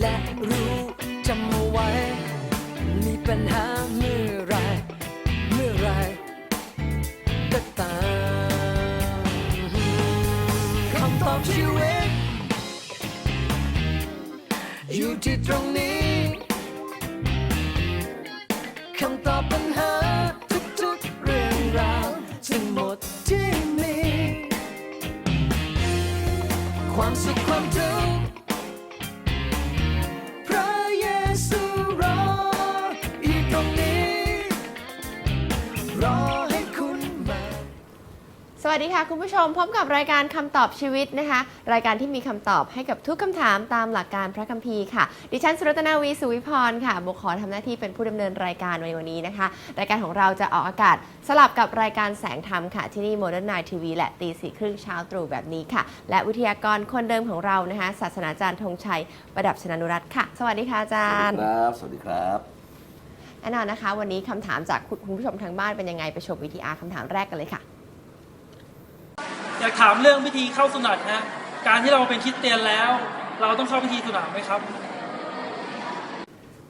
และรู้ ผู้ชมพบกับรายการคำตอบชีวิตนะคะ รายการที่มีคำตอบให้กับทุกคำถามตามหลักการพระคัมภีร์ค่ะ ดิฉันสุรัตนาวีสุวิพรค่ะบุขอทำหน้าที่เป็นผู้ดำเนินรายการในวันนี้นะคะ รายการของเราจะออกอากาศสลับกับรายการแสงธรรมค่ะ ที่นี่โมเดิร์นไนทีวีและตีสี่ครึ่งเช้าตรู่แบบนี้ค่ะ และวิทยากรคนเดิมของเรานะคะศาสนาจารย์ธงชัยประดับชนานุรัตน์ค่ะ สวัสดีค่ะอาจารย์ ครับ สวัสดีครับ แน่นอนนะคะ วันนี้คำถามจากคุณผู้ชมทางบ้านเป็นยังไงไปชมวิทีอาร์คำถามแรกกันเลยค่ะ อยากถามเรื่องพิธีเข้าสุนัตนะการที่เราเป็นคริสเตียนแล้ว เราต้องเข้าพิธีสุนัตไหมครับ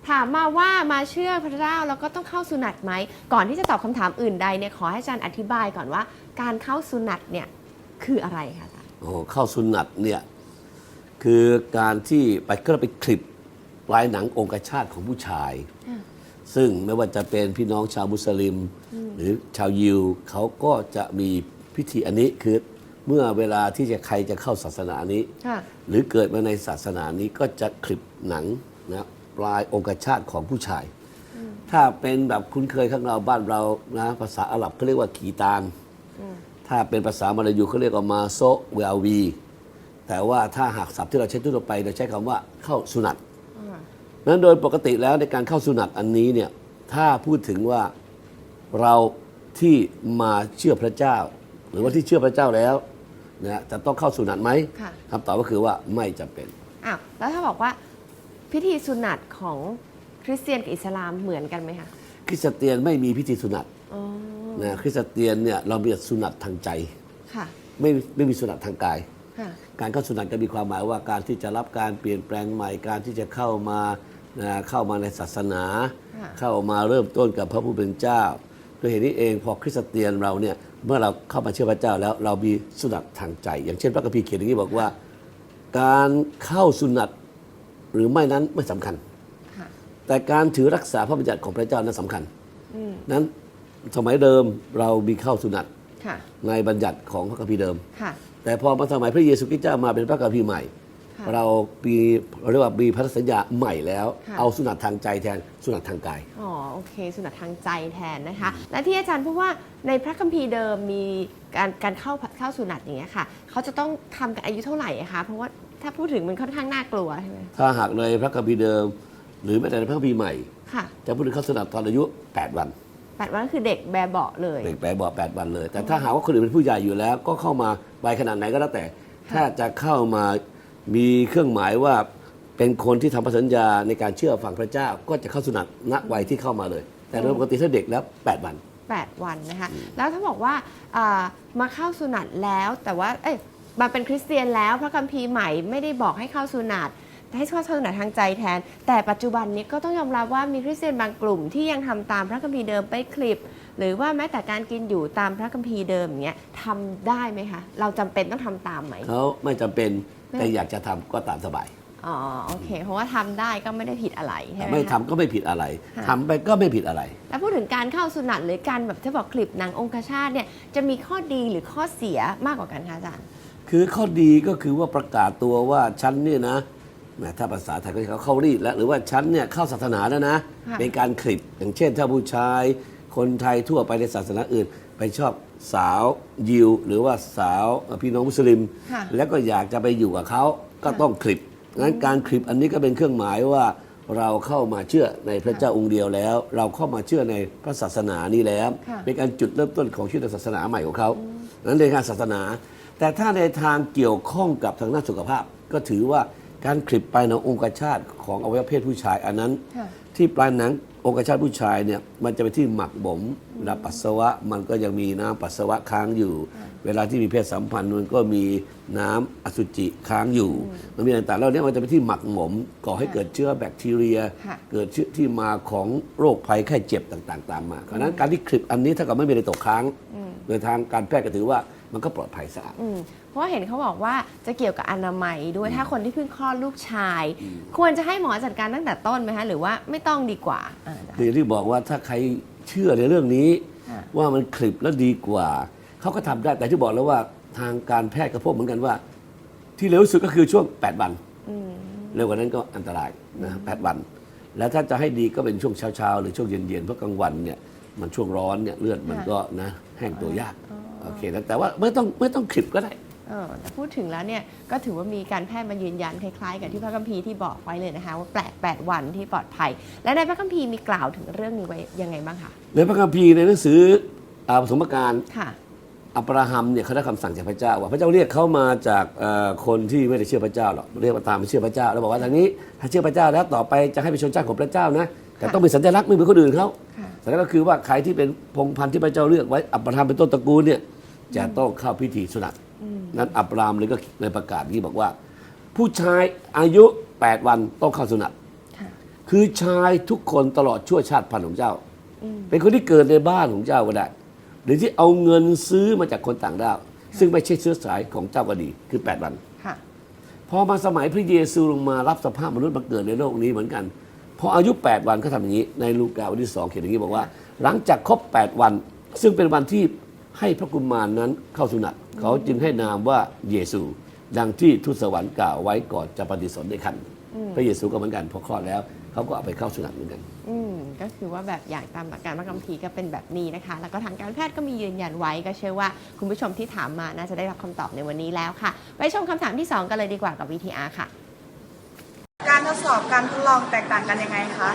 ถามมาว่ามาเชื่อพระเจ้าแล้วก็ต้องเข้าสุนัตไหม ก่อนที่จะตอบคำถามอื่นใดเนี่ยขอให้อาจารย์อธิบายก่อนว่า การเข้าสุนัตเนี่ยคืออะไรคะอาจารย์โอ้เข้าสุนัตเนี่ยคือการที่ไปก็ไปคลิปลายหนังองคชาตของผู้ชาย ซึ่งไม่ว่าจะเป็นพี่น้องชาวมุสลิม หรือชาวยิวเขาก็จะมีพิธีอันนี้คือ เมื่อเวลาที่จะใครจะเข้าศาสนานี้ค่ะหรือเกิดมาในศาสนานี้ก็จะคลิปหนังนะปลายองคชาตของผู้ชาย ถ้าเป็นแบบคุ้นเคยข้างเราบ้านเรานะภาษาอาหรับเขาเรียกว่ากีตานถ้าเป็นภาษามลายูเขาเรียกว่ามาโซเวลวีแต่ว่าถ้าหากศัพท์ที่เราใช้ทั่วไปเราใช้คำว่าเข้าสุนัตนั้นโดยปกติแล้วในการเข้าสุนัตอันนี้เนี่ยถ้าพูดถึงว่าเราที่มาเชื่อพระเจ้า หรือว่าที่เชื่อพระเจ้าแล้ว นะจะต้องเข้าสุนัตไหมค่ะ คำตอบก็คือว่าไม่จำเป็น อ้าวแล้วถ้าบอกว่าพิธีสุนัตของคริสเตียนกับอิสลามเหมือนกันไหมคะคริสเตียนไม่มีพิธีสุนัตอ๋อนะคริสเตียนเนี่ยเรามีแต่สุนัตทางใจค่ะไม่ไม่มีสุนัตทางกาย ค่ะการเข้าสุนัตก็มีความหมายว่าการที่จะรับการเปลี่ยนแปลงใหม่การที่จะเข้ามานะเข้ามาในศาสนาค่ะเข้ามาเริ่มต้นกับพระผู้เป็นเจ้าด้วยเหตุนี้เองพอคริสเตียนเราเนี่ย เมื่อเราเข้ามาเชื่อพระเจ้าแล้วเรามีสุนัตทางใจ อย่างเช่นพระคัมภีร์เขียนอย่างนี้บอกว่า การเข้าสุนัตหรือไม่นั้นไม่สำคัญค่ะแต่การถือรักษาพระบัญญัติของพระเจ้านั้นสำคัญอืมนั้นสมัยเดิมเรามีเข้าสุนัตค่ะในบัญญัติของพระคัมภีร์เดิมค่ะแต่พอมาสมัยพระเยซูคริสต์เจ้ามาเป็นพระคัมภีร์ใหม่ค่ะ เรามีเราเรียกว่ามีพันธสัญญาใหม่แล้ว ค่ะ เอาสุนัตทางใจแทนสุนัตทางกาย อ๋อโอเค สุนัตทางใจแทนนะคะ และที่อาจารย์พูดว่าในพระคัมภีร์เดิมมีการการเข้าเข้าสุนัตอย่างเงี้ยค่ะเขาจะต้องทำกันอายุเท่าไหร่อะคะเพราะว่าถ้าพูดถึงมันค่อนข้างน่ากลัวใช่ไหมถ้าหากในพระคัมภีร์เดิม หรือแม้แต่ในพระคัมภีร์ใหม่ ค่ะจะพูดถึงเข้าสุนัตตอนอายุ 8 วัน แปดวันก็คือเด็กแบเบาะเลย เด็กแปลบอก8วันเลย แต่ถ้าหากว่าคนอื่นเป็นผู้ใหญ่อยู่แล้ว ก็เข้ามาวัยขนาดไหนก็แล้วแต่ ถ้าจะเข้ามา มีเครื่องหมายว่าเป็นคนที่ทำพันธสัญญาในการเชื่อฟังพระเจ้าก็จะเข้าสุนัตณวัยที่เข้ามาเลย แต่โดยปกติถ้าเด็กแล้ว 8 วัน 8 วันนะคะ แล้วถ้าบอกว่าอ่ามาเข้าสุนัตแล้วแต่ว่าเอ้ยมาเป็นคริสเตียนแล้วพระคัมภีร์ใหม่ไม่ได้บอกให้เข้าสุนัตให้เข้าสุนัตทางใจแทน แต่ปัจจุบันนี้ก็ต้องยอมรับว่ามีคริสเตียนบางกลุ่มที่ยังทำตามพระคัมภีร์เดิมไปคลิป หรือว่าแม้แต่การกินอยู่ตามพระคัมภีร์เดิมอย่างเงี้ยทำได้ไหมคะ เราจำเป็นต้องทำตามไหม เขาไม่จำเป็นไม่ แต่อยากจะทำก็ตามสบาย อ๋อโอเค เพราะว่าทำได้ก็ไม่ได้ผิดอะไรใช่ไหมไม่คะทำก็ไม่ผิดอะไรค่ะทำไปก็ไม่ผิดอะไร แล้วพูดถึงการเข้าสุนัตหรือการแบบที่บอกคลิปหนังองคชาตเนี่ยจะมีข้อดีหรือข้อเสียมากกว่ากันคะอาจารย์ คือข้อดีก็คือว่าประกาศตัวว่าฉันเนี่ยนะนะถ้าภาษาไทยก็เขาเข้ารีดแล้วหรือว่าฉันเนี่ยเข้าศาสนาแล้วนะค่ะเป็นการคลิปอย่างเช่นถ้าผู้ชายคนไทยทั่วไปในศาสนาอื่น ไปชอบ สาวยิว หรือว่าสาวพี่น้องมุสลิม ค่ะแล้วก็อยากจะไปอยู่กับเขาก็ต้องคลิปงั้นการคลิปอันนี้ก็เป็นเครื่องหมายว่า เราเข้ามาเชื่อในพระเจ้าองค์เดียวแล้ว เราเข้ามาเชื่อในพระศาสนานี้แล้วค่ะ เป็นการจุดเริ่มต้นของชีวิตศาสนาใหม่ของเขานั้นในทางศาสนา แต่ถ้าในทางเกี่ยวข้องกับทางด้านสุขภาพ ก็ถือว่าการคลิปไปในองคชาตของอวัยวะเพศผู้ชายอันนั้น ค่ะ ที่ปลายหนังองคชาตผู้ชายเนี่ยมันจะไปที่หมักบ่มเวลาปัสสาวะมันก็ยังมีน้ำปัสสาวะค้างอยู่ เวลาที่มีเพศสัมพันธ์มันก็มีน้ำอสุจิค้างอยู่มันมีต่างๆแล้วเนี่ยมันจะไปที่หมักหมมก่อให้เกิดเชื้อแบคทีเรียค่ะเกิดเชื้อที่มาของโรคภัยไข้เจ็บต่างๆ ตามมาเพราะฉะนั้นการที่คลิปอันนี้ถ้าเกิดไม่มีอะไรตกค้างโดยทางการแพทย์ก็ถือว่ามันก็ปลอดภัยสะอาดอืมเพราะว่าเห็นเขาบอกว่าจะเกี่ยวกับอนามัยด้วยถ้าคนที่เพิ่งคลอดลูกชาย ควรจะให้หมอจัดการตั้งแต่ต้นไหมคะหรือว่าไม่ต้องดีกว่าอ่าอาจารย์ คืออย่างที่บอกว่าถ้าใครเชื่อในเรื่องนี้ค่ะ ว่ามันคลิปแล้วดีกว่า เขาก็ทำได้แต่ที่บอกแล้วว่าทางการแพทย์ก็พบเหมือนกันว่า ที่เร็วที่สุดก็คือช่วง 8 วัน อืมเร็วกว่านั้นก็อันตรายนะแปดวัน แล้วถ้าจะให้ดีก็เป็นช่วงเช้าๆ หรือช่วงเย็นๆ เพราะกลางวันเนี่ยมันช่วงร้อนเนี่ยเลือดมันก็นะแห้งตัวยากโอเคนะแต่ว่าไม่ต้องไม่ต้องคลิปก็ได้เออ แต่พูดถึงแล้วเนี่ยก็ถือว่ามีการแพทย์มายืนยันคล้ายๆ กับที่พระคัมภีร์ที่บอกไว้เลยนะคะว่าแปดแปดวันที่ปลอดภัย และในพระคัมภีร์มีกล่าวถึงเรื่องนี้ไว้ยังไงบ้างคะในพระคัมภีร์ในหนังสืออาปฐมกาลค่ะอับราฮัมเนี่ยเขาได้คำสั่งจากพระเจ้า ว่าพระเจ้าเรียกเขามาจากเอ่อคนที่ไม่ได้เชื่อพระเจ้าหรอกเรียกมาตามไปเชื่อพระเจ้าแล้วบอกว่าทางนี้ถ้าเชื่อพระเจ้าแล้วต่อไปจะให้เป็นชนชาติของพระเจ้านะแต่ต้องมีสัญลักษณ์ไม่เหมือนคนอื่นเขาค่ะสัญลักษณ์ก็คือว่าใครที่เป็นพงศ์พันธุ์ที่พระเจ้าเลือกไว้อับราฮัมเป็นต้นตระกูลเนี่ยจะต้องเข้าพิธีสุนัต นั้นอับรามเลยก็ในประกาศนี้บอกว่า ผู้ชายอายุ 8 วันต้องเข้าสุนัตค่ะคือชายทุกคนตลอดชั่วชาติพันธุ์ของเจ้า เป็นคนที่เกิดในบ้านของเจ้าก็ได้ หรือที่เอาเงินซื้อมาจากคนต่างด้าวซึ่งไม่ใช่เชื้อสายของเจ้าก็ดีคือ 8 วันค่ะพอมาสมัยพระเยซูลงมารับสภาพมนุษย์มาเกิดในโลกนี้เหมือนกันพออายุ 8 วันก็ทำอย่างนี้ ในลูกาวันที่2เขียนอย่างนี้บอกว่า หลังจากครบ 8 วัน ซึ่งเป็นวันที่ให้พระกุมารนั้นเข้าสุนัต เขาจึงให้นามว่าเยซูดังที่ทูตสวรรค์กล่าวไว้ก่อนจะปฏิสนธิในคันพระเยซูก็เหมือนกันพอคลอดแล้วเขาก็เอาไปเข้าสุนัตเหมือนกันอืมก็คือว่าแบบอย่างตามหลักการพระคัมภีร์ก็เป็นแบบนี้นะคะ แล้วก็ทางการแพทย์ก็มียืนยันไว้ก็เชื่อว่าคุณผู้ชมที่ถามมาน่าจะได้รับคำตอบในวันนี้แล้วค่ะ ไปชมคำถามที่ 2 กันเลยดีกว่ากับ VTR ค่ะ การทดสอบการทดลองแตกต่างกันยังไงคะ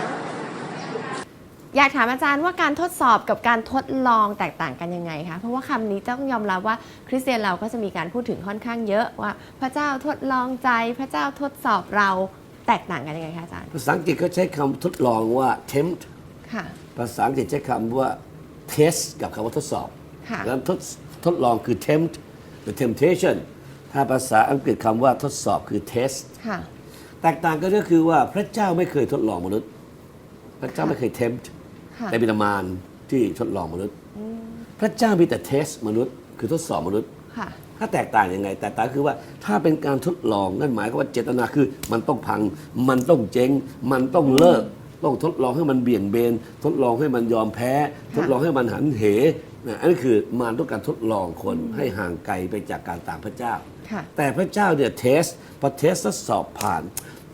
อยากถามอาจารย์ว่าการทดสอบกับการทดลองแตกต่างกันยังไงคะ เพราะว่าคำนี้ต้องยอมรับว่าคริสเตียนเราก็จะมีการพูดถึงค่อนข้างเยอะว่า พระเจ้าทดลองใจพระเจ้าทดสอบเราแตกต่างกันยังไงคะอาจารย์ ภาษาอังกฤษเขาใช้คำทดลองว่า tempt ค่ะภาษาอังกฤษใช้คำว่า test กับคำว่าทดสอบค่ะแล้วทดทดลองคือ tempt หรือ temptation ถ้าภาษาอังกฤษคำว่าทดสอบคือ test ค่ะแตกต่างกันก็คือว่าพระเจ้าไม่เคยทดลองมนุษย์ พระเจ้าไม่เคย tempt ค่ะ แต่เป็นมารที่ทดลองมนุษย์ พระเจ้ามีแต่ test มนุษย์ คือทดสอบมนุษย์ค่ะถ้าแตกต่างยังไง แตกต่างคือว่าถ้าเป็นการทดลองนั่นหมายความว่าเจตนาคือ มันต้องพัง มันต้องเจ๊ง มันต้องเลิก ต้องทดลองให้มันเบี่ยงเบน ทดลองให้มันยอมแพ้ ทดลองให้มันหันเหนะอันนี้คือมารต้องการทดลองคนให้ห่างไกลไปจากการตามพระเจ้าค่ะแต่พระเจ้าเนี่ยเทสพอเทสแล้วสอบผ่าน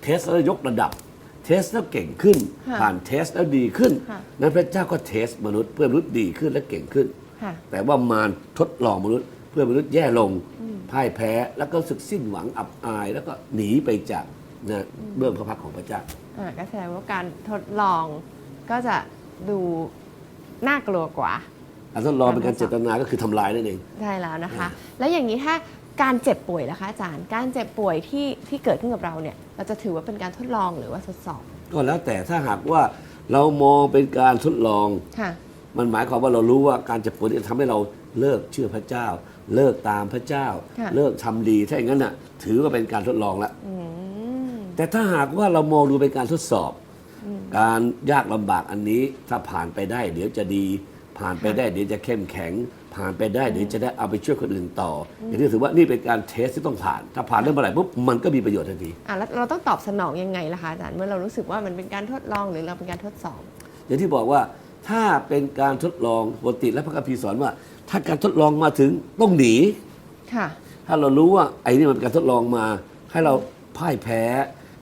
เทสแล้วยกระดับเทสแล้วเก่งขึ้น ค่ะผ่านเทสแล้วดีขึ้นค่ะ นั้นพระเจ้าก็เทสมนุษย์เพื่อมนุษย์ดีขึ้นและเก่งขึ้น ค่ะ แต่ว่ามารทดลองมนุษย์ เพื่อมนุษย์แย่ลงพ่ายแพ้แล้วก็รู้สึกสิ้นหวังอับอาย แล้วก็หนีไปจากนะเบื้องพระพักตร์ของพระเจ้า อ่าก็แสดงว่าการทดลองก็จะดูน่ากลัวกว่าการทดลองเป็นการเจตนาก็คือทำลายนั่นเองใช่แล้วนะคะ แล้วอย่างนี้ถ้า การเจ็บป่วยล่ะคะอาจารย์ การเจ็บป่วยที่ที่เกิดขึ้นกับเราเนี่ย เราจะถือว่าเป็นการทดลองหรือว่าทดสอบ ก็แล้วแต่ถ้าหากว่าเรามองเป็นการทดลอง ค่ะ มันหมายความว่าเรารู้ว่าการเจ็บป่วยนี่จะทำให้เราเลิกเชื่อพระเจ้า เลิกตามพระเจ้า ค่ะ เลิกทำดีถ้าอย่างนั้นน่ะถือว่าเป็นการทดลองละ อืม แต่ถ้าหากว่าเรามองดูเป็นการทดสอบ การยากลำบากอันนี้ถ้าผ่านไปได้ เดี๋ยวจะดี ผ่านไปได้เดี๋ยวจะเข้มแข็ง ผ่านไปได้เดี๋ยวจะได้เอาไปช่วยคนอื่นต่อออย่างนี้ถือว่านี่เป็นการเทสที่ต้องผ่าน ถ้าผ่านได้เมื่อไหร่ปุ๊บมันก็มีประโยชน์ทันทีอะแล้วเราต้องตอบสนองยังไงล่ะคะอาจารย์เมื่อเรารู้สึกว่ามันเป็นการทดลองหรือเราเป็นการทดสอบ อย่างที่บอกว่าถ้าเป็นการทดลองปกติและพระคัมภีร์สอนว่า ถ้าการทดลองมาถึงต้องหนี ค่ะ ถ้าเรารู้ว่าไอ้นี่มันเป็นการทดลองมา ให้เราพ่ายแพ้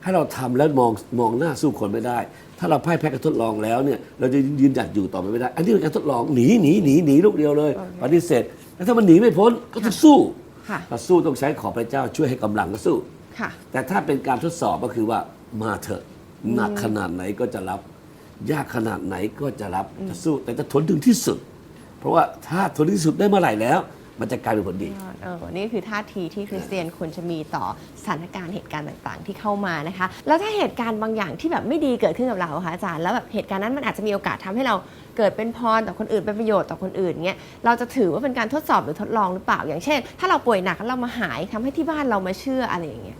ให้เราทำแล้วมองมองหน้าสู้คนไม่ได้ ถ้าเราพ่ายแพ้การทดลองแล้วเนี่ยเราจะยืนหยัดอยู่ต่อไปไม่ได้ อันนี้เป็นการทดลองหนีหนีหนีหนีลูกเดียวเลยปฏิเสธแล้วถ้ามันหนีไม่พ้นก็จะสู้ค่ะถ้าสู้ต้องใช้ขอพระเจ้าช่วยให้กำลังก็สู้ค่ะแต่ถ้าเป็นการทดสอบก็คือว่ามาเถอะหนักขนาดไหนก็จะรับ ยากขนาดไหนก็จะรับจะสู้แต่จะทนถึงที่สุด เพราะว่าถ้าทนถึงที่สุดได้เมื่อไหร่แล้ว มันจะกลายเป็นผลดีเออนี่คือท่าทีที่คริสเตียนควรจะมีต่อสถานการณ์เหตุการณ์ต่างๆ ที่เข้ามานะคะ แล้วถ้าเหตุการณ์บางอย่างที่แบบไม่ดีเกิดขึ้นกับเราค่ะอาจารย์แล้วแบบเหตุการณ์นั้นมันอาจจะมีโอกาสทำให้เราเกิดเป็นพรต่อคนอื่นเป็นประโยชน์ต่อคนอื่นเงี้ยเราจะถือว่าเป็นการทดสอบหรือทดลองหรือเปล่า อย่างเช่น ถ้าเราป่วยหนักแล้วเรามาหายทำให้ที่บ้านเรามาเชื่ออะไรอย่างเงี้ย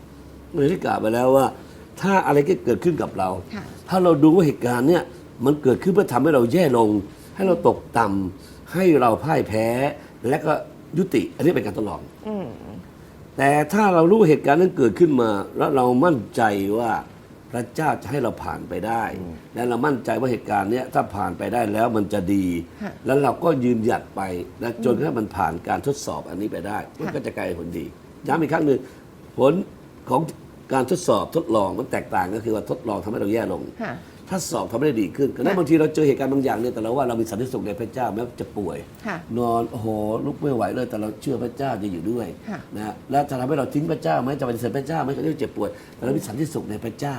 เมื่อที่กล่าวไปแล้วว่า ถ้าอะไรก็เกิดขึ้นกับเราค่ะถ้าเราดูว่าเหตุการณ์เนี่ยมันเกิดขึ้นเพื่อทำให้เราแย่ลง ให้เราตกต่ำให้เราพ่ายแพ้ และก็ ยุติ อันนี้เป็นการทดลอง อืมแต่ถ้าเรารู้เหตุการณ์นั้นเกิดขึ้นมา แล้วเรามั่นใจว่าพระเจ้าจะให้เราผ่านไปได้ และเรามั่นใจว่าเหตุการณ์เนี้ยถ้าผ่านไปได้แล้วมันจะดีค่ะแล้วเราก็ยืนหยัดไปและจนกระทั่งมันผ่านการทดสอบอันนี้ไปได้ มันก็จะกลายเป็นผลดีย้ำอีกครั้งหนึ่งผลของการทดสอบทดลองมันแตกต่างก็คือว่าทดลองทำให้เราแย่ลง ค่ะ ถ้าสอบทำให้ได้ดีขึ้นก็นั้นค่ะบางทีเราเจอเหตุการณ์บางอย่างเนี่ยแต่เราว่าเรามีสันติสุขในพระเจ้าแม้ว่าจะป่วย ค่ะ นอนโอ้โหลุกไม่ไหวเลย แต่เราเชื่อพระเจ้าจะอยู่ด้วยค่ะนะแล้วจะทำให้เราทิ้งพระเจ้าไหมจะปฏิเสธพระเจ้าไหมก็เรียกว่าเจ็บป่วยแต่เรามีสันติสุขในพระเจ้า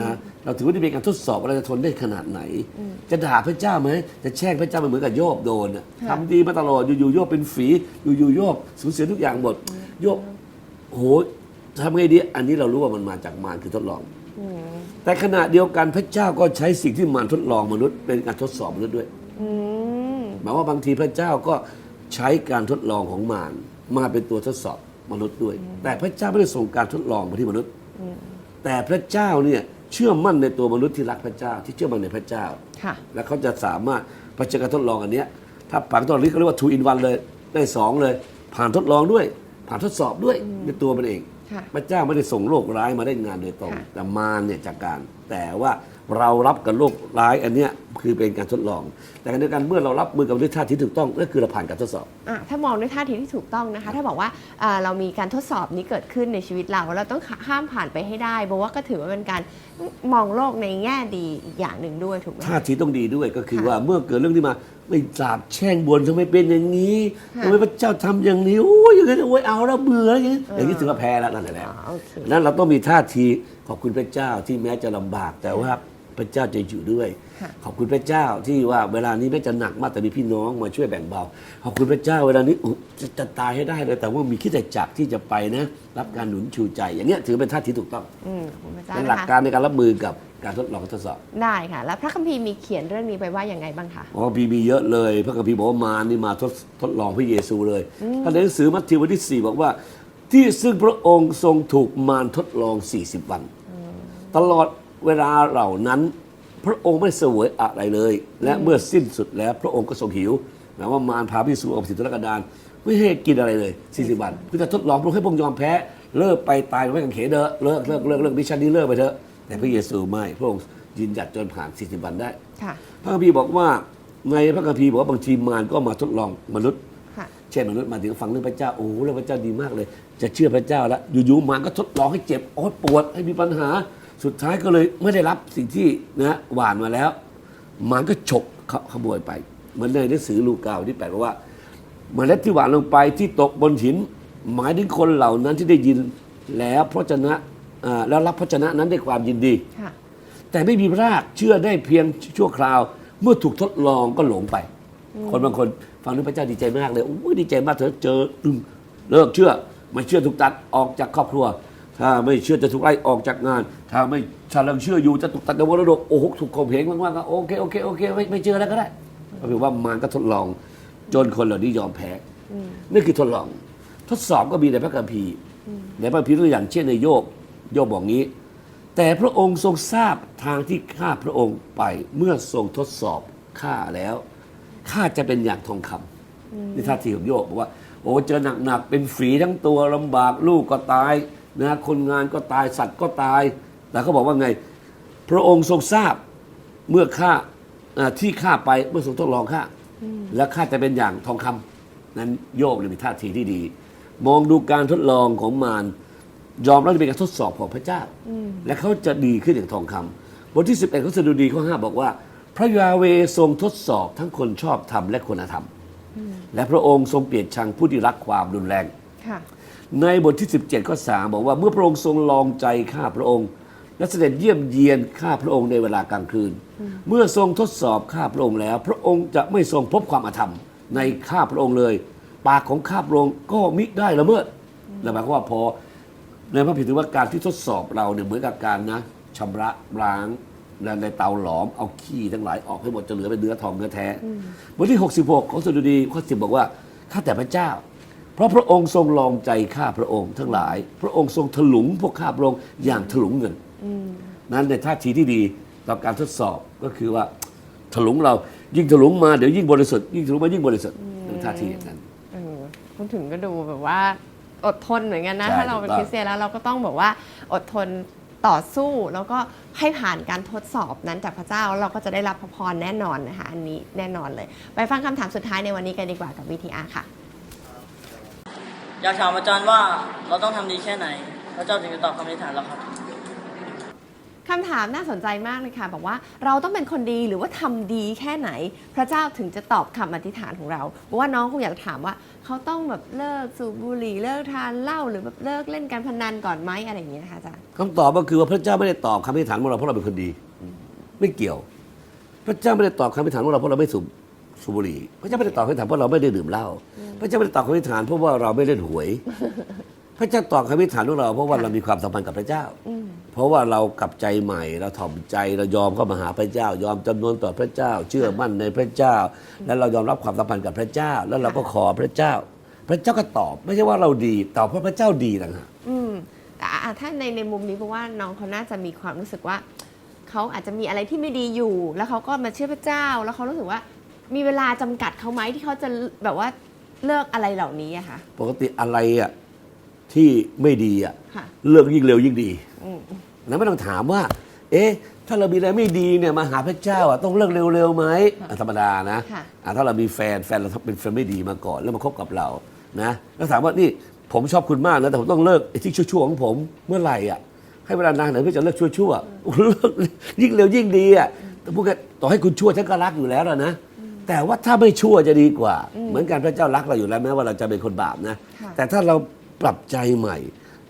นะเราถือว่านี่เป็นการทดสอบว่าเราจะทนได้ขนาดไหน จะด่าพระเจ้าไหมจะแช่งพระเจ้ามันเหมือนกับโยบโดนอะทำดีมาตลอดอยู่ๆโยบเป็นฝีอยู่ๆโยบสูญเสียทุกอย่างหมดโยบโอ้โหทำไงดีอันนี้เรารู้ว่ามันมาจากมารคือทดลอง แต่ขณะเดียวกันพระเจ้าก็ใช้สิ่งที่มารทดลองมนุษย์เป็นการทดสอบมนุษย์ด้วยอืมหมายว่าบางทีพระเจ้าก็ใช้การทดลองของมารมาเป็นตัวทดสอบมนุษย์ด้วย แต่พระเจ้าไม่ได้ส่งการทดลองมาที่มนุษย์ แต่พระเจ้าเนี่ยเชื่อมั่นในตัวมนุษย์ที่รักพระเจ้าที่เชื่อมั่นในพระเจ้า ค่ะ และเขาจะสามารถประจัการทดลองอันเนี้ยถ้าผ่านทดลองนี้เขาเรียกว่า two in one เลยได้สองเลย ผ่านทดลองด้วย ผ่านทดสอบด้วยในตัวมันเองค่ะ พระเจ้าไม่ได้ส่งโรคร้ายมาได้งานโดยตรงค่ะแต่มารเนี่ยจากการ แต่ว่าเรารับกับโรคร้ายอันเนี้ยคือเป็นการทดลอง แต่ขณะเดียวกันเมื่อเรารับมือกับด้วยท่าที่ถูกต้องนั่นคือเราผ่านการทดสอบ อะถ้ามองด้วยท่าทีที่ถูกต้องนะคะ ถ้าบอกว่าอ่าเรามีการทดสอบนี้เกิดขึ้นในชีวิตเรา เราต้องข้ามผ่านไปให้ได้บอกว่าก็ถือว่าเป็นการ มองโลกในแง่ดีอีกอย่างหนึ่งด้วยถูกไหมท่าทีต้องดีด้วยก็คือค่ะว่าเมื่อเกิดเรื่องที่มา ไม่สาบแช่งบนทำไมเป็นอย่างนี้ค่ะทำไมพระเจ้าทำอย่างนี้โอ้ยอย่างนี้โอ้ยเอาแล้วเบื่ออย่างนี้อย่างนี้ถือว่าแพ้แล้วนั่นแหละอ๋อโอเคนั้นเราต้องมีท่าทีขอบคุณพระเจ้าที่แม้จะลำบากแต่ว่า พระเจ้าจะอยู่ด้วยค่ะขอบคุณพระเจ้าที่ว่าเวลานี้แม้จะหนักมากแต่มีพี่น้องมาช่วยแบ่งเบา ขอบคุณพระเจ้าเวลานี้อุ๊ยจะจะตายให้ได้เลยแต่ว่ามีคิดแต่จักรที่จะไปนะ รับการหนุนชูใจ อย่างเงี้ยถือเป็นท่าทีถูกต้องอืมขอบคุณพระเจ้าเป็นนะหลักคะการในการรับมือกับการทดลองทดสอบได้ค่ะ แล้วพระคัมภีร์มีเขียนเรื่องนี้ไปว่าอย่างไงบ้างคะ อ๋อพีมีเยอะเลย พระคัมภีร์บอกว่ามารนี่มาทดทดลองพระเยซูเลยถ้าในหนังสือมัทธิวบทที่ 4 บอกว่า ที่ซึ่งพระองค์ทรงถูกมารทดลอง 40 วัน ตลอด เวลาเหล่านั้นพระองค์ไม่เสวยอะไรเลย และเมื่อสิ้นสุดแล้วพระองค์ก็ทรงหิวหมายว่ามารพาพิสูจน์ออกสิทธุรกดานไม่ให้กินอะไรเลย 40 วันเพื่อจะทดลองพระองค์ให้พระองค์ยอมแพ้เลิกไปตายไว้กังเขนเถอะเลิกเลิกเลิกเลิกมิชชันนี้เลิกไปเถอะแต่พระเยซูไม่พระองค์ยืนหยัดจนผ่าน 40 วันได้ค่ะพระคัมภีร์บอกว่าในพระคัมภีร์บอกว่าบางทีมารก็มาทดลองมนุษย์ค่ะเช่นมนุษย์มาถึงฟังเรื่องพระเจ้าโอ้โหเรื่องพระเจ้าดีมากเลย จะเชื่อพระเจ้าแล้วอยู่ๆมารก็ทดลองให้เจ็บโอ้ยปวดให้มีปัญหา สุดท้ายก็เลยไม่ได้รับสิ่งที่นะหวานมาแล้วมารก็ฉกขขโมยไป เหมือนในหนังสือลูกาบทที่แปดบอกว่าเมล็ดที่หวานลงไปที่ตกบนหิน หมายถึงคนเหล่านั้นที่ได้ยินแล้วพระชนะแล้วรับพระชนะนั้นด้วยความยินดี แต่ไม่มีรากเชื่อได้เพียงชั่วคราว เมื่อถูกทดลองก็หลงไป คนบางคนฟังเรื่องพระเจ้าดีใจมากเลยโอ้ยดีใจมากเถอเจอเลิกเชื่อไม่เชื่อถูกตัดออกจากครอบครัว ถ้าไม่เชื่อจะถูกไล่ออกจากงาน ถ้าไม่ถ้ายังเชื่ออยู่จะถูกตัดในมรดกโอ้โหถูกข่มเหงมากๆก็โอเคโอเคโอเคไม่ไม่เชื่อแล้วก็ได้ก็คือว่ามารก็ทดลอง จนคนเหล่านี้ยอมแพ้นี่คือทดลอง ทดสอบก็มีในพระคัมภีร์ในพระคัมภีร์ตัวอย่างเช่นในโยบโยบบอกงี้ แต่พระองค์ทรงทราบทางที่ข้าพระองค์ไปเมื่อทรงทดสอบข้าแล้วข้าจะเป็นอย่างทองคำนี่ท่าทีของโยบบอกว่า โอ้เจอหนักๆเป็นฝีทั้งตัวลำบากลูกก็ตาย นะคนงานก็ตายสัตว์ก็ตาย แต่เขาบอกว่าไง พระองค์ทรงทราบเมื่อข้าอ่าที่ข้าไปเมื่อทรงทดลองข้าและข้าจะเป็นอย่างทองคำนั้นโยบเลยมีท่าทีที่ดี มองดูการทดลองของมารยอมรับที่เป็นการทดสอบของพระเจ้า และเขาจะดีขึ้นอย่างทองคำบทที่ 11ของสดุดีข้อ5บอกว่า พระยาเวทรงทดสอบทั้งคนชอบธรรมและคนอธรรม และพระองค์ทรงเปลี่ยนชังผู้ที่รักความรุนแรงค่ะ ในบทที่ 17 ข้อ 3 บอกว่าเมื่อพระองค์ทรงลองใจข้าพระองค์ และเสด็จเยี่ยมเยียนข้าพระองค์ในเวลากลางคืน เมื่อทรงทดสอบข้าพระองค์แล้ว พระองค์จะไม่ทรงพบความอธรรมในข้าพระองค์เลย ปากของข้าพระองค์ก็มิได้ละเมิดและหมายความว่าพอในพระพิธีว่าการที่ทดสอบเราเนี่ยเหมือนกับการนะชำระล้างและในเตาหลอมเอาขี้ทั้งหลายออกให้หมดจะเหลือเป็นเนื้อทองเนื้อแท้บทที่ 66 ของสดุดีข้อ10บอกว่าข้าแต่พระเจ้าเพ ราะพระองค์ทรงลองใจข้าพระองค์ทั้งหลาย พระองค์ทรงถลุงพวกข้าพระองค์อย่างถลุงเงินนั้นในท่าทีที่ดีต่อการทดสอบก็คือว่าถลุงเรายิ่งถลุงมาเดี๋ยวยิ่งบริสุทธิ์ยิ่งถลุงมายิ่งบริสุทธิ์เป็นท่าทีอย่างนั้นเออพูดถึงก็ดูแบบว่าอดทนเหมือนกันนะใช่ถ้าเราเป็นถูกต้องคริสเตียนแล้วเราก็ต้องแบบว่าอดทนต่อสู้แล้วก็ให้ผ่านการทดสอบนั้นจากพระเจ้าแล้วเราก็จะได้รับพระพรแน่นอนนะคะอันนี้แน่นอนเลย ไปฟังคำถามสุดท้ายในวันนี้กันดีกว่ากับ VTR ค่ะ อยากถามอาจารย์ว่าเราต้องทำดีแค่ไหน พระเจ้าถึงจะตอบคำอธิษฐานเราครับคำถามน่าสนใจมากเลยค่ะบอกว่าเราต้องเป็นคนดีหรือว่าทำดีแค่ไหน พระเจ้าถึงจะตอบคำอธิษฐานของเราเพราะว่าน้องคงอยากถามว่า เขาต้องแบบเลิกสูบบุหรี่เลิกทานเหล้าหรือแบบเลิกเล่นการพนันก่อนไหมอะไรอย่างเงี้ยค่ะอาจารย์คำตอบก็คือว่าพระเจ้าไม่ได้ตอบคำอธิษฐานของเราเพราะเราเป็นคนดี ไม่เกี่ยว พระเจ้าไม่ได้ตอบคำอธิษฐานของเราเพราะเราไม่สูบ สูบบุหรี่พระเจ้าไม่ได้ตอบคำอธิษฐานเพราะเราไม่ได้ดื่มเหล้าพระเจ้าไม่ได้ตอบคำอธิษฐานเพราะว่าเราไม่เล่นหวย พระเจ้าตอบคำอธิษฐานของเรา เพราะว่าเรามีความสัมพันธ์กับพระเจ้า เพราะว่าเรากลับใจใหม่เราถ่อมใจเรายอมเข้ามาหาพระเจ้า ยอมจำนวนต่อพระเจ้า เชื่อมั่นในพระเจ้า และเรายอมรับความสัมพันธ์กับพระเจ้า แล้วเราก็ขอพระเจ้า พระเจ้าก็ตอบ ไม่ใช่ว่าเราดีตอบเพราะพระเจ้าดีต่างหากอืมแต่อะถ้าในในมุมนี้เพราะว่าน้องเขาน่าจะมีความรู้สึกว่า เขาอาจจะมีอะไรที่ไม่ดีอยู่ แล้วเขาก็มาเชื่อพระเจ้า แล้วเขารู้สึกว่า มีเวลาจำกัดเขาไหมที่เขาจะแบบว่าเลิกอะไรเหล่านี้อะค่ะปกติอะไรอะที่ไม่ดีอะค่ะ เลิกยิ่งเร็วยิ่งดีอืมนั้นไม่ต้องถามว่า เอ๊ะ ถ้าเรามีอะไรไม่ดีเนี่ยมาหาพระเจ้าอะต้องเลิกเร็วๆไหมอะธรรมดานะค่ะอะถ้าเรามีแฟนแฟนเราเป็นแฟนไม่ดีมาก่อนแล้วมาคบกับเรานะแล้วถามว่านี่ผมชอบคุณมากนะแต่ผมต้องเลิกไอ้ที่ชั่วๆของผมเมื่อไหร่อะให้เวลานานหน่อยเพื่อจะเลิกชั่วๆโอ้โหเลิกยิ่งเร็วยิ่งดีอะแต่พูดกันต่อให้คุณชั่วฉันก็รักอยู่แล้วล่ะนะ แต่ว่าถ้าไม่ชั่วจะดีกว่า เหมือนกันพระเจ้ารักเราอยู่แล้วแม้ว่าเราจะเป็นคนบาปนะค่ะแต่ถ้าเราปรับใจใหม่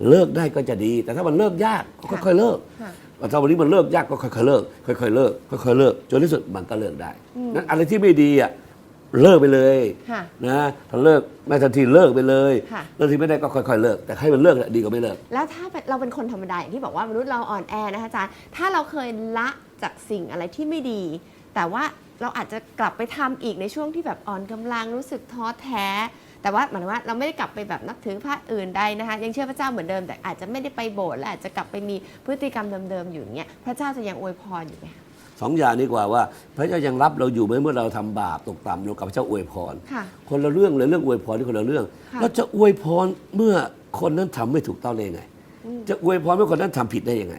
เลิกได้ก็จะดี แต่ถ้ามันเลิกยากก็ค่อยๆเลิกค่ะถ้าวันนี้มันเลิกยากก็ค่อยๆเลิก ค่อยๆเลิกค่อยๆเลิกจนที่สุดมันก็เลิกได้นั้นอะไรที่ไม่ดีอะเลิกไปเลยค่ะนะถ้าเลิกไม่ทันทีเลิกไปเลยค่ะเลิกที่ไม่ได้ก็ค่อยๆเลิก แต่ให้มันเลิกแหละดีกว่าไม่เลิก แล้วถ้าเป็นเราเป็นคนธรรมดาอย่างที่บอกว่ามนุษย์เราอ่อนแอนะคะอาจารย์ถ้าเราเคยละจากสิ่งอะไรที่ไม่ดี แต่ว่า เราอาจจะกลับไปทำอีกในช่วงที่แบบอ่อนกำลังรู้สึกท้อแท้ แต่ว่าหมายถึงว่าเราไม่ได้กลับไปแบบนับถือพระอื่นใดนะคะ ยังเชื่อพระเจ้าเหมือนเดิม แต่อาจจะไม่ได้ไปโบสถ์และอาจจะกลับไปมีพฤติกรรมเดิมๆอยู่อย่างเงี้ยพระเจ้าจะยังอวยพรอยู่ไหมคะสองอย่างดีกว่าว่า พระเจ้ายังรับเราอยู่ไหมเมื่อเราทำบาปตกต่ำเรากับพระเจ้าอวยพรค่ะคนละเรื่องเลยเรื่องอวยพรที่คนละเรื่องค่ะเราจะอวยพรเมื่อคนนั้นทำไม่ถูกต้องได้ยังไง จะอวยพรเมื่อคนนั้นทำผิดได้ยังไง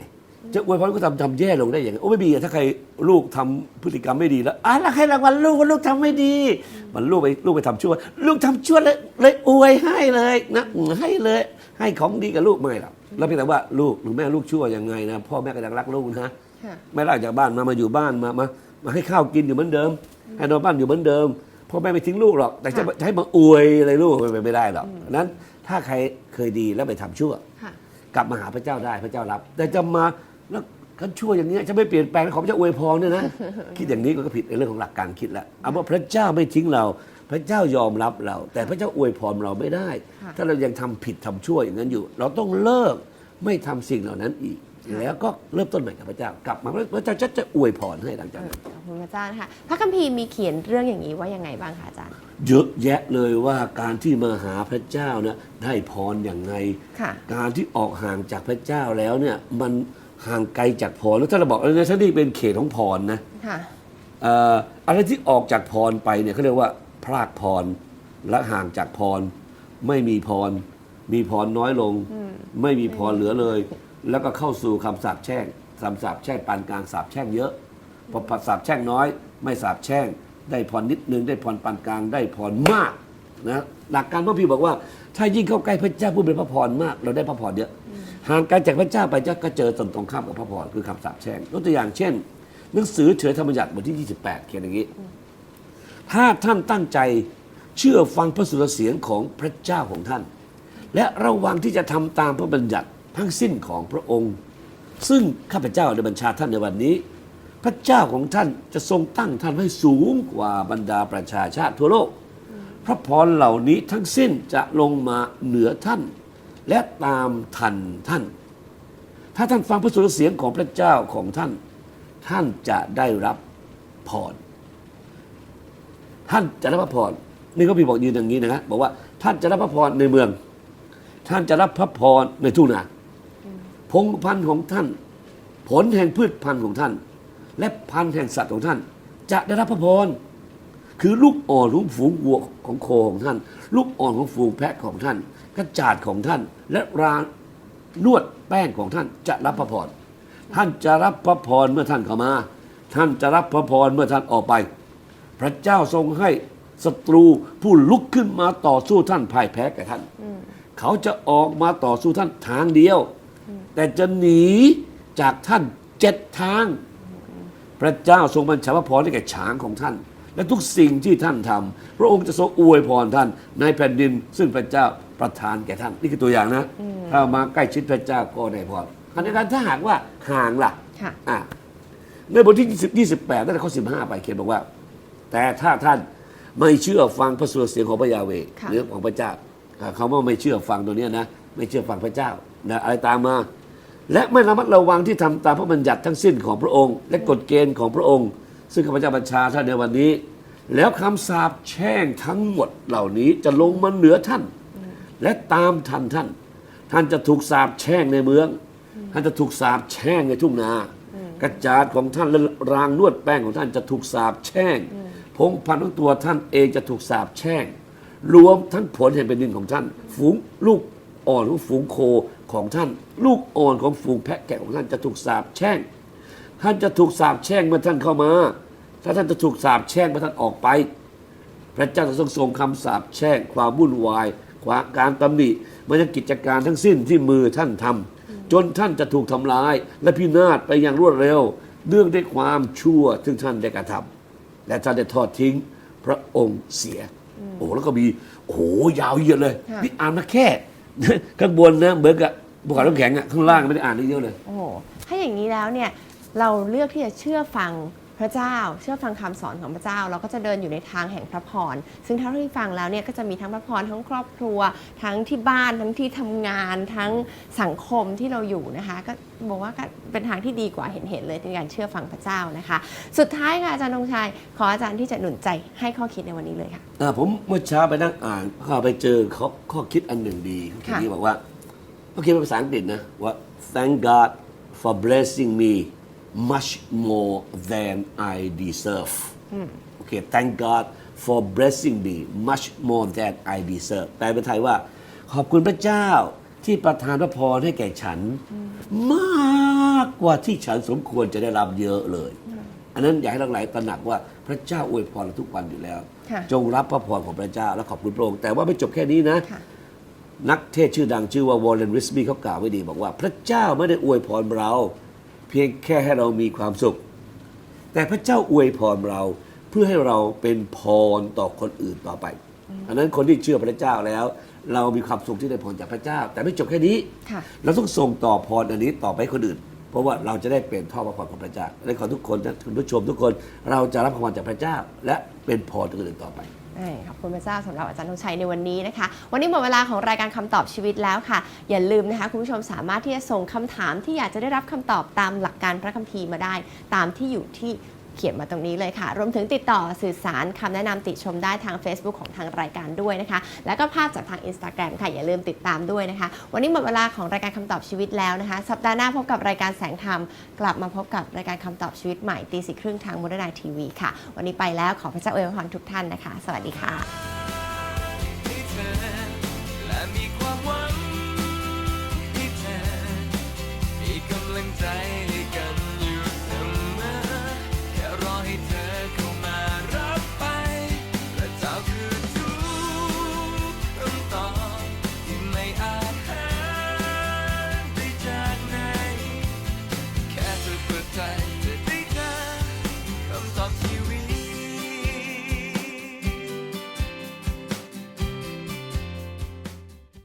จะอวยพรก็ทำทำแย่ลงได้ยังไงโอ้ไม่มีอะถ้าใครลูกทำพฤติกรรมไม่ดีแล้วอะแล้วให้รางวัลลูกว่าลูกทำไม่ดี มันลูกไปลูกไปทำชั่ว ลูกทำชั่วเลยเลยอวยให้เลยนะให้เลย ให้ของดีกับลูกไม่หรอกแล้วเพียงแต่ว่าลูกหรือแม่ลูกชั่วยังไงนะพ่อแม่ก็ยังรักลูกนะ ค่ะ ไม่ไล่จากบ้านมา มาอยู่บ้านมา มา มาให้ข้าวกินอยู่เหมือนเดิม ให้นอนบ้านอยู่เหมือนเดิม พ่อแม่ไม่ทิ้งลูกหรอก แต่จะค่ะ จะให้มาอวยอะไรลูกไม่ไม่ได้หรอกนั้นถ้าใครเคยดีแล้วไปทำชั่ว ค่ะ กลับมาหาพระเจ้าได้พระเจ้ารับ แต่จะมา แล้วกันชั่วอย่างเนี้ยจะไม่เปลี่ยนแปลงขอพระเจ้าอวยพรเนี่ยนะ คิดอย่างนี้ก็ผิดในเรื่องของหลักการคิดแล้วเอาว่าพระเจ้าไม่ทิ้งเรา พระเจ้ายอมรับเรา แต่พระเจ้าอวยพรเราไม่ได้ค่ะถ้าเรายังทำผิดทำชั่วอย่างนั้นอยู่ เราต้องเลิกไม่ทำสิ่งเหล่านั้นอีก แล้วก็เริ่มต้นใหม่กับพระเจ้ากลับมาพระเจ้าจะจะอวยพรให้หลังจากนั้นขอบคุณพระเจ้านะคะพระคัมภีร์มีเขียนเรื่องอย่างนี้ว่ายังไงบ้างคะอาจารย์เยอะแยะเลยว่าการที่มาหาพระเจ้าเนี่ยได้พรอย่างไงค่ะการที่ออกห่างจากพระเจ้าแล้วเนี่ยมัน ห่างไกลจากพรแล้วถ้าเราบอกเออฉันนี่เป็นเขตของพรนะค่ะ เอ่ออะไรที่ออกจากพรไปเนี่ยเขาเรียกว่า พรากพรและห่างจากพร ไม่มีพร มีพรน้อยลงไม่มีพรเหลือเลย แล้วก็เข้าสู่คำสาปแช่งคำสาปแช่งปานกลางสาปแช่งเยอะพอสาปแช่งน้อย ไม่สาปแช่ง ได้พรนิดนึงได้พรปานกลางได้พรมากนะหลักการพระพี่บอกว่า ถ้ายิ่งเข้าใกล้พระเจ้าผู้เป็นพระพรมาก เราได้พระพรเยอะ ห่างไกลจากพระเจ้าไปจะก็เจอตรงตรงข้ามกับพระพรคือคำสาปแช่งยกตัวอย่างเช่น หนังสือเฉยธรรมยัติบทที่ 28 เขียนอย่างนี้ ถ้าท่านตั้งใจเชื่อฟังพระสุรเสียงของพระเจ้าของท่าน และระวังที่จะทำตามพระบัญญัติทั้งสิ้นของพระองค์ ซึ่งข้าพเจ้าได้บัญชาท่านในวันนี้ พระเจ้าของท่านจะทรงตั้งท่านให้สูงกว่าบรรดาประชาชาติทั่วโลก พระพรเหล่านี้ทั้งสิ้นจะลงมาเหนือท่าน และตามทันท่าน ถ้าท่านฟังพระสุรเสียงของพระเจ้าของท่าน ท่านจะได้รับพรท่านจะรับพระพรนี่ก็มีบอกยืนอย่างนี้นะฮะบอกว่าท่านจะรับพระพรในเมือง ท่านจะรับพระพรในทุ่งนาพงพันธุ์ของท่าน ผลแห่งพืชพันธุ์ของท่าน และพันธุ์แห่งสัตว์ของท่าน จะได้รับพระพรคือลูกอ่อนของฝูงวัวของโคของท่าน ลูกอ่อนของฝูงแพะของท่าน กระจาดของท่าน และรางนวดแป้งของท่านจะรับพระพรท่านจะรับพระพรเมื่อท่านเข้ามา ท่านจะรับพระพรเมื่อท่านออกไป พระเจ้าทรงให้ศัตรูผู้ลุกขึ้นมาต่อสู้ท่านพ่ายแพ้แก่ท่าน เขาจะออกมาต่อสู้ท่านทางเดียว แต่จะหนีจากท่านเจ็ดทาง พระเจ้าทรงบัญชาพระพรให้แก่ช้างของท่าน และทุกสิ่งที่ท่านทำพระองค์จะทรงอวยพรท่านในแผ่นดิน ซึ่งพระเจ้าประทานแก่ท่าน นี่คือตัวอย่างนะ ถ้ามาใกล้ชิดพระเจ้าก็ได้พรขณะเดียวกันถ้าหากว่าห่างล่ะค่ะอะในบทที่20 28ตั้งแต่ข้อ15 ไปเขียนบอกว่า แต่ถ้าท่านไม่เชื่อฟังพระสุรเสียงของพระยาเวห์ค่ะ หรือของพระเจ้าอ่าเขาว่าไม่เชื่อฟังตัวเนี้ยนะ ไม่เชื่อฟังพระเจ้านะอะไรตามมา และไม่ระมัดระวังที่ทำตามพระบัญญัติทั้งสิ้นของพระองค์ และกฎเกณฑ์ของพระองค์ ซึ่งข้าพเจ้าบัญชาท่านในวันนี้ แล้วคำสาปแช่งทั้งหมดเหล่านี้จะลงมาเหนือท่าน และตามทันท่าน ท่านจะถูกสาปแช่งในเมือง ท่านจะถูกสาปแช่งในทุ่งนากระจาดของท่านและรางนวดแป้งของท่านจะถูกสาปแช่งพงพันธุ์ของตัวท่านเองจะถูกสาปแช่ง รวมทั้งผลแห่งแผ่นดินของท่าน ฝูงลูกอ่อนของฝูงโคของท่าน ลูกอ่อนของฝูงแพะแกะของท่านจะถูกสาปแช่ง ท่านจะถูกสาปแช่งเมื่อท่านเข้ามา ถ้าท่านจะถูกสาปแช่งเมื่อท่านออกไป พระเจ้าจะทรงส่งคำสาปแช่งความวุ่นวายความการตำหนิมายังกิจการทั้งสิ้นที่มือท่านทำจนท่านจะถูกทำลาย และพินาศไปอย่างรวดเร็วเนื่องด้วยความชั่วซึ่งท่านได้กระทำและท่านได้ทอดทิ้งพระองค์เสีย โอ้แล้วก็มีโอ้โหยาวเยียดเลยนี่อ่านมาแค่ข้างบนนะเหมือนกับบุคคลน้ำแข็งอะข้างล่างไม่ได้อ่านได้เยอะเลย โอ้ถ้าอย่างนี้แล้วเนี่ย เราเลือกที่จะเชื่อฟังพระเจ้า เชื่อฟังคำสอนของพระเจ้า เราก็จะเดินอยู่ในทางแห่งพระพร ซึ่งเท่าที่ฟังแล้วเนี่ยก็จะมีทั้งพระพรทั้งครอบครัว ทั้งที่บ้านทั้งที่ทำงาน ทั้งสังคมที่เราอยู่นะคะ ก็บอกว่าเป็นทางที่ดีกว่าเห็นเห็นๆเลยในการเชื่อฟังพระเจ้านะคะ สุดท้ายค่ะอาจารย์ธงชัยขออาจารย์ที่จะหนุนใจให้ข้อคิดในวันนี้เลยค่ะผมเมื่อเช้าไปนั่งอ่านข้าไปเจอเขาข้อคิดอันหนึ่งดีเขาเขียนค่นี้บอกว่าเขาเขียนเป็นภาษาอังกฤษนะว่า thank God for blessing me much more than I deserve โอเค thank God for blessing me much more than I deserve แปลเป็นไทยว่า ขอบคุณพระเจ้าที่ประทานพระพรให้แก่ฉัน มากกว่าที่ฉันสมควรจะได้รับเยอะเลย อันนั้นอยากให้ทั้งหลายตระหนักว่าพระเจ้าอวยพรเราทุกวันอยู่แล้ว ค่ะ จงรับพระพรของพระเจ้าและขอบคุณพระองค์แต่ว่าไม่จบแค่นี้นะ ค่ะ นักเทศชื่อดังชื่อว่าวอลเลนริสบีเขากล่าวไว้ดี บอกว่าพระเจ้าไม่ได้อวยพรเรา เพียงแค่ให้เรามีความสุข แต่พระเจ้าอวยพรเราเพื่อให้เราเป็นพรต่อคนอื่นต่อไปอันนั้นคนที่เชื่อพระเจ้าแล้ว เรามีความสุขที่ได้พรจากพระเจ้า แต่ไม่จบแค่นี้ค่ะเราต้องส่งต่อพรอันนี้ต่อไปให้คนอื่น เพราะว่าเราจะได้เป็นท่อพระพรของพระเจ้าและขอทุกคนนะคุณผู้ชมทุกคนเราจะรับพระพรจากพระเจ้า และเป็นพรต่อคนอื่นต่อไปใช่ ขอบคุณพระเจ้าสำหรับอาจารย์ธงชัยในวันนี้นะคะ วันนี้หมดเวลาของรายการคำตอบชีวิตแล้วค่ะ อย่าลืมนะคะ คุณผู้ชมสามารถที่จะส่งคำถามที่อยากจะได้รับคำตอบตามหลักการพระคัมภีร์มาได้ ตามที่อยู่ที่ เขียนมาตรงนี้เลยค่ะ รวมถึงติดต่อสื่อสารคำแนะนำติชมได้ทาง Facebook ของทางรายการด้วยนะคะ แล้วก็ภาพจากทาง Instagram ค่ะ อย่าลืมติดตามด้วยนะคะ วันนี้หมดเวลาของรายการคำตอบชีวิตแล้วนะคะ สัปดาห์หน้าพบกับรายการแสงธรรม กลับมาพบกับรายการคำตอบชีวิตใหม่ตีสี่ครึ่งทางมูลนายทีวีค่ะ วันนี้ไปแล้วขอพระเจ้าอวยพรทุกท่านนะคะ สวัสดีค่ะ